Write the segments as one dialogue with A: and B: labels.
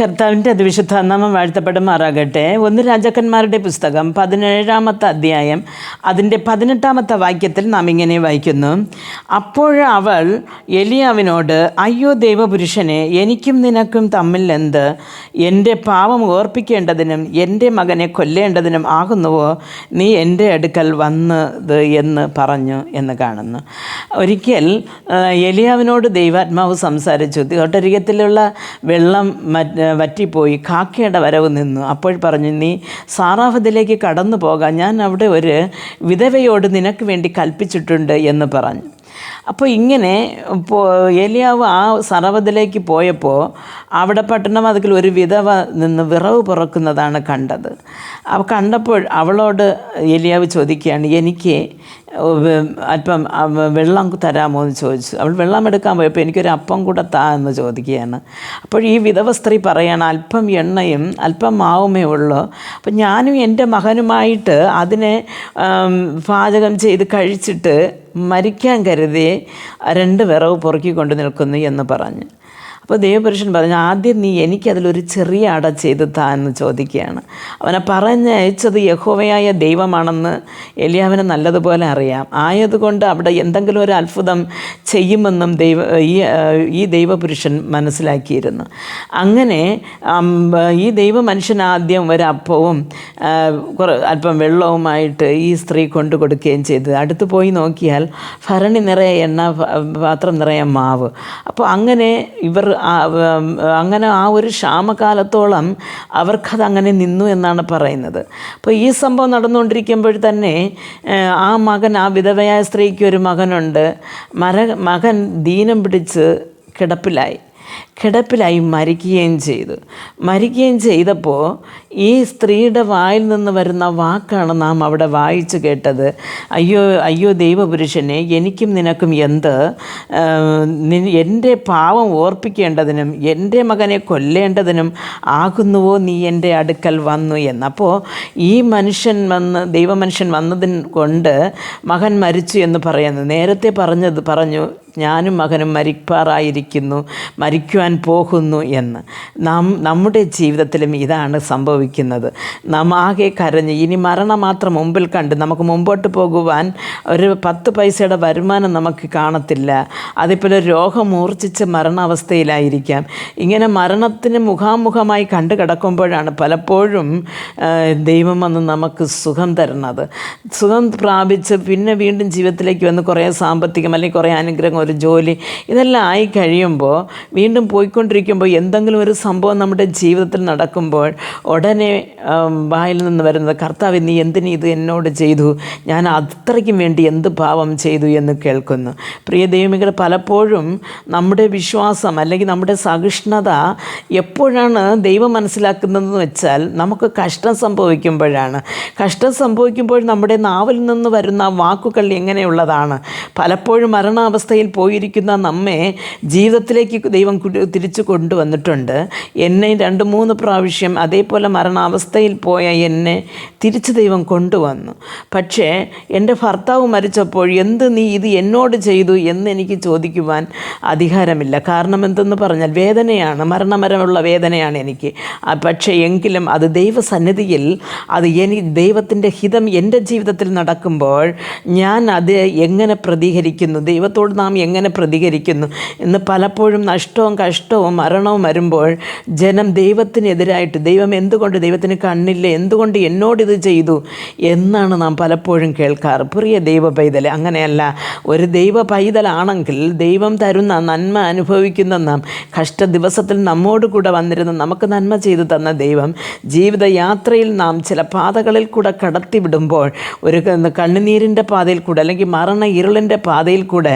A: കർത്താവിന്റെ അതിവിശുദ്ധ നാമം വാഴ്ത്തപ്പെടുമാറാകട്ടെ. ഒന്ന് രാജാക്കന്മാരുടെ പുസ്തകം പതിനേഴാമത്തെ അധ്യായം അതിന്റെ പതിനെട്ടാമത്തെ വാക്യത്തിൽ നാം ഇങ്ങനെ വായിക്കുന്നു. അപ്പോൾ അവൾ എലിയാവിനോട് അയ്യോ ദൈവപുരുഷനെ എനിക്കും നിനക്കും തമ്മിൽ എന്ത്? എന്റെ പാവം ഓർപ്പിക്കേണ്ടതിനും എന്റെ മകനെ കൊല്ലേണ്ടതിനും ആകുന്നുവോ? നീ എന്റെ അടുക്കൽ വന്നത് എന്ന് പറഞ്ഞു എന്ന് കാണുന്നു. ഒരിക്കൽ എലിയാവിനോട് ദൈവാത്മാവ് സംസാരിച്ചു. തോട്ടരികത്തിലുള്ള വെള്ളം മറ്റ് വറ്റിപ്പോയി. കാക്കയുടെ വരവ് നിന്നു. അപ്പോൾ പറഞ്ഞു നീ സാറാഫതിലേക്ക് കടന്നു പോകാം ഞാൻ അവിടെ ഒരു വിധവയോട് നിനക്ക് വേണ്ടി കൽപ്പിച്ചിട്ടുണ്ട് എന്ന് പറഞ്ഞു. അപ്പോൾ ഇങ്ങനെ ഏലിയാവ് ആ സറവതിലേക്ക് പോയപ്പോൾ അവിടെ പട്ടണം അതിൽ ഒരു വിധവ നിന്ന് വിറവ് പുറക്കുന്നതാണ് കണ്ടത്. അവ കണ്ടപ്പോൾ അവളോട് ഏലിയാവ് ചോദിക്കുകയാണ് എനിക്ക് അല്പം വെള്ളം തരാമോ? എന്ന് ചോദിച്ചു. അവൾ വെള്ളം എടുക്കാൻ പോയപ്പോൾ എനിക്കൊരു അപ്പം കൂടെ താ എന്ന് ചോദിക്കുകയാണ്. അപ്പോൾ ഈ വിധവ സ്ത്രീ പറയാണ് അല്പം എണ്ണയും അല്പം മാവുമേ ഉള്ളൂ. അപ്പം ഞാനും എന്റെ മകനുമായിട്ട് അതിനെ പാചകം ചെയ്ത് കഴിച്ചിട്ട് മരിക്കാൻ കരുതി രണ്ട് വിറവ് പൊറുക്കിക്കൊണ്ട് നിൽക്കുന്നു എന്ന് പറഞ്ഞു. അപ്പോൾ ദേവപുരുഷൻ പറഞ്ഞു ആദ്യം നീ എനിക്കതിലൊരു ചെറിയ അട ചെയ്ത് താ എന്ന് ചോദിക്കുകയാണ്. അവനെ പറഞ്ഞയച്ചത് യഹോവയായ ദൈവമാണെന്ന് എലിയാവിന് നല്ലതുപോലെ അറിയാം. ആയതുകൊണ്ട് അവിടെ എന്തെങ്കിലും ഒരു അത്ഭുതം ചെയ്യുമെന്നും ദൈവ ഈ ഈ ദൈവപുരുഷൻ മനസ്സിലാക്കിയിരുന്നു. അങ്ങനെ ഈ ദൈവ മനുഷ്യൻ ആദ്യം ഒരു അപ്പവും കുറ- അല്പം വെള്ളവുമായിട്ട് ഈ സ്ത്രീ കൊണ്ടു കൊടുക്കുകയും ചെയ്തു. അടുത്ത് പോയി നോക്കിയാൽ ഭരണി നിറയെ എണ്ണ പാത്രം നിറയെ മാവ്. അപ്പോൾ അങ്ങനെ ഇവർ അങ്ങനെ ആ ഒരു ക്ഷാമകാലത്തോളം അവർക്കത് അങ്ങനെ നിന്നു എന്നാണ് പറയുന്നത്. അപ്പോൾ ഈ സംഭവം നടന്നുകൊണ്ടിരിക്കുമ്പോൾ തന്നെ ആ മകൻ ആ വിധവയായ സ്ത്രീക്ക് ഒരു മകനുണ്ട്. മര മകൻ ദീനം പിടിച്ച് കിടപ്പിലായി. കിടപ്പിലായി മരിക്കുകയും ചെയ്തു. മരിക്കുകയും ചെയ്തപ്പോൾ ഈ സ്ത്രീയുടെ വായിൽ നിന്ന് വരുന്ന വാക്കാണ് നാം അവിടെ വായിച്ചു കേട്ടത്. അയ്യോ അയ്യോ ദൈവപുരുഷനെ എനിക്കും നിനക്കും എന്ത്? എന്റെ പാവം ഓർപ്പിക്കേണ്ടതിനും എന്റെ മകനെ കൊല്ലേണ്ടതിനും ആകുന്നുവോ നീ എന്റെ അടുക്കൽ വന്നു എന്ന് അപ്പോൾ ഈ മനുഷ്യൻ വന്ന് ദൈവമനുഷ്യൻ വന്നതിന് കൊണ്ട് മകൻ മരിച്ചു എന്ന് പറയുന്നത് നേരത്തെ പറഞ്ഞത് പറഞ്ഞു ഞാനും മകനും മരിപ്പാറായിരിക്കുന്നു മരിക്കുവാൻ പോകുന്നു എന്ന്. നാം നമ്മുടെ ജീവിതത്തിലും ഇതാണ് സംഭവിക്കുന്നത്. നാം ആകെ കരഞ്ഞ് ഇനി മരണം മാത്രം മുമ്പിൽ കണ്ട് നമുക്ക് മുമ്പോട്ട് പോകുവാൻ ഒരു പത്ത് പൈസയുടെ വരുമാനം നമുക്ക് കാണത്തില്ല. അതിപ്പോൾ രോഗം മൂർച്ഛിച്ച് മരണാവസ്ഥയിലായിരിക്കാം. ഇങ്ങനെ മരണത്തിന് മുഖാമുഖമായി കണ്ടു കിടക്കുമ്പോഴാണ് പലപ്പോഴും ദൈവം വന്ന് നമുക്ക് സുഖം തരുന്നത്. സുഖം പ്രാപിച്ച് പിന്നെ വീണ്ടും ജീവിതത്തിലേക്ക് വന്ന് കുറേ സാമ്പത്തികം അല്ലെങ്കിൽ കുറേ അനുഗ്രഹം ഒരു ജോലി ഇതെല്ലാം ആയി കഴിയുമ്പോൾ വീണ്ടും പോയിക്കൊണ്ടിരിക്കുമ്പോൾ എന്തെങ്കിലും ഒരു സംഭവം നമ്മുടെ ജീവിതത്തിൽ നടക്കുമ്പോൾ ഉടനെ വായിൽ നിന്ന് വരുന്നത് കർത്താവ് നീ എന്തിനു ഇത് എന്നോട് ചെയ്തു? ഞാൻ അത്രയ്ക്കും വേണ്ടി എന്ത് പാവം ചെയ്തു? എന്ന് കേൾക്കുന്നു. പ്രിയ ദൈവമികൾ പലപ്പോഴും നമ്മുടെ വിശ്വാസം അല്ലെങ്കിൽ നമ്മുടെ സഹിഷ്ണുത എപ്പോഴാണ് ദൈവം മനസ്സിലാക്കുന്നതെന്ന് വെച്ചാൽ നമുക്ക് കഷ്ടം സംഭവിക്കുമ്പോഴാണ്. കഷ്ടം സംഭവിക്കുമ്പോൾ നമ്മുടെ നാവിൽ നിന്ന് വരുന്ന വാക്കുകൾ എങ്ങനെയുള്ളതാണ്? പലപ്പോഴും മരണാവസ്ഥയിൽ പോയിരിക്കുന്ന നമ്മെ ജീവിതത്തിലേക്ക് ദൈവം തിരിച്ചു കൊണ്ടുവന്നിട്ടുണ്ട്. എന്നെ രണ്ട് മൂന്ന് പ്രാവശ്യം അതേപോലെ മരണാവസ്ഥയിൽ പോയ എന്നെ തിരിച്ച് ദൈവം കൊണ്ടുവന്നു. പക്ഷേ എന്റെ ഭർത്താവ് മരിച്ചപ്പോൾ എന്ത് നീ ഇത് എന്നോട് ചെയ്തു എന്ന് എനിക്ക് ചോദിക്കുവാൻ അധികാരമില്ല. കാരണം എന്തെന്ന് പറഞ്ഞാൽ വേദനയാണ് മരണമരമുള്ള വേദനയാണ് എനിക്ക്. പക്ഷേ എങ്കിലും അത് ദൈവസന്നിധിയിൽ അത് എനിക്ക് ദൈവത്തിന്റെ ഹിതം എന്റെ ജീവിതത്തിൽ നടക്കുമ്പോൾ ഞാൻ അത് എങ്ങനെ പ്രതികരിക്കുന്നു? ദൈവത്തോട് നാം എങ്ങനെ പ്രതികരിക്കുന്നു എന്ന് പലപ്പോഴും നഷ്ടവും കഷ്ടവും മരണവും വരുമ്പോൾ ജനം ദൈവത്തിനെതിരായിട്ട് ദൈവം എന്തുകൊണ്ട് ദൈവത്തിന് കണ്ണില്ല എന്തുകൊണ്ട് എന്നോടിത് ചെയ്തു എന്നാണ് നാം പലപ്പോഴും കേൾക്കാറ്. പ്രിയ ദൈവ പൈതൽ അങ്ങനെയല്ല. ഒരു ദൈവ പൈതലാണെങ്കിൽ ദൈവം തരുന്ന നന്മ അനുഭവിക്കുന്ന നാം കഷ്ട ദിവസത്തിൽ നമ്മോട് കൂടെ വന്നിരുന്ന നമുക്ക് നന്മ ചെയ്തു തന്ന ദൈവം ജീവിതയാത്രയിൽ നാം ചില പാതകളിൽ കൂടെ കടത്തിവിടുമ്പോൾ ഒരു കണ്ണുനീരിന്റെ പാതയിൽ കൂടെ അല്ലെങ്കിൽ മരണ ഇരുളിന്റെ പാതയിൽ കൂടെ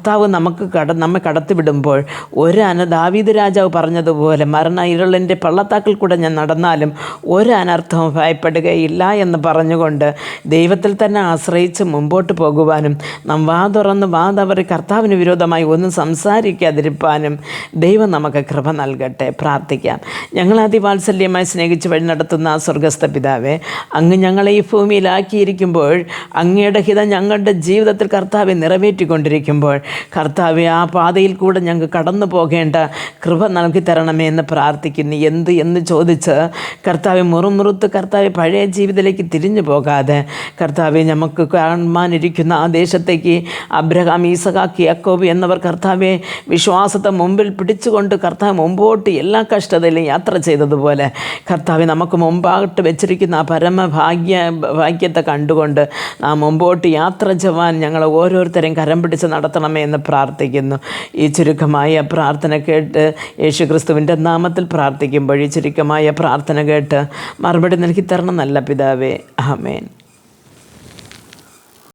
A: കർത്താവ് നമുക്ക് കട നമ്മെ കടത്തിവിടുമ്പോൾ ഒരന ദാവീദ് രാജാവ് പറഞ്ഞതുപോലെ മരണ ഇരുളിന്റെ പള്ളത്താക്കിൽ കൂടെ ഞാൻ നടന്നാലും ഒരു അനർത്ഥവും ഭയപ്പെടുകയില്ല എന്ന് പറഞ്ഞുകൊണ്ട് ദൈവത്തിൽ തന്നെ ആശ്രയിച്ച് മുമ്പോട്ട് പോകുവാനും നാം വാ തുറന്ന് വാ തവറി കർത്താവിന് വിരോധമായി ഒന്നും സംസാരിക്കാതിരിപ്പാനും ദൈവം നമുക്ക് കൃപ നൽകട്ടെ. പ്രാർത്ഥിക്കാം. ഞങ്ങൾ അതിവാത്സല്യമായി സ്നേഹിച്ച് വഴി നടത്തുന്ന ആ സ്വർഗസ്ഥ പിതാവേ അങ്ങ് ഞങ്ങളെ ഈ ഭൂമിയിലാക്കിയിരിക്കുമ്പോൾ അങ്ങയുടെ ഹിതം ഞങ്ങളുടെ ജീവിതത്തിൽ കർത്താവെ നിറവേറ്റിക്കൊണ്ടിരിക്കുമ്പോൾ കർത്താവെ ആ പാതയിൽ കൂടെ ഞങ്ങൾക്ക് കടന്നു പോകേണ്ട കൃപ നൽകി തരണമേ എന്ന് പ്രാർത്ഥിക്കുന്നു. എന്ത് എന്ന് ചോദിച്ച് കർത്താവ് മുറുമുറുത്ത് കർത്താവ് പഴയ ജീവിതത്തിലേക്ക് തിരിഞ്ഞു പോകാതെ കർത്താവെ നമുക്ക് കാണാനിരിക്കുന്ന ആ ദേശത്തേക്ക് അബ്രഹാം ഈസഖാക്കി അക്കോബി എന്നവർ കർത്താവെ വിശ്വാസത്തെ മുമ്പിൽ പിടിച്ചുകൊണ്ട് കർത്താവ് മുമ്പോട്ട് എല്ലാ കഷ്ടതയിലും യാത്ര ചെയ്തതുപോലെ കർത്താവ് നമുക്ക് മുമ്പായിട്ട് വെച്ചിരിക്കുന്ന ആ പരമഭാഗ്യ ഭാഗ്യത്തെ കണ്ടുകൊണ്ട് നാം മുമ്പോട്ട് യാത്ര ചെയ്യുവാൻ ഞങ്ങൾ ഓരോരുത്തരെയും കരം പിടിച്ച് നടത്തണമേ എന്ന് പ്രാർത്ഥിക്കുന്നു. ഈ ചുരുക്കമായ പ്രാർത്ഥന കേട്ട് യേശു ക്രിസ്തുവിന്റെ നാമത്തിൽ പ്രാർത്ഥിക്കുമ്പോൾ ഈ ചുരുക്കമായ പ്രാർത്ഥന കേട്ട് മറുപടി നൽകി തരണം നല്ല പിതാവേ. ആമേൻ.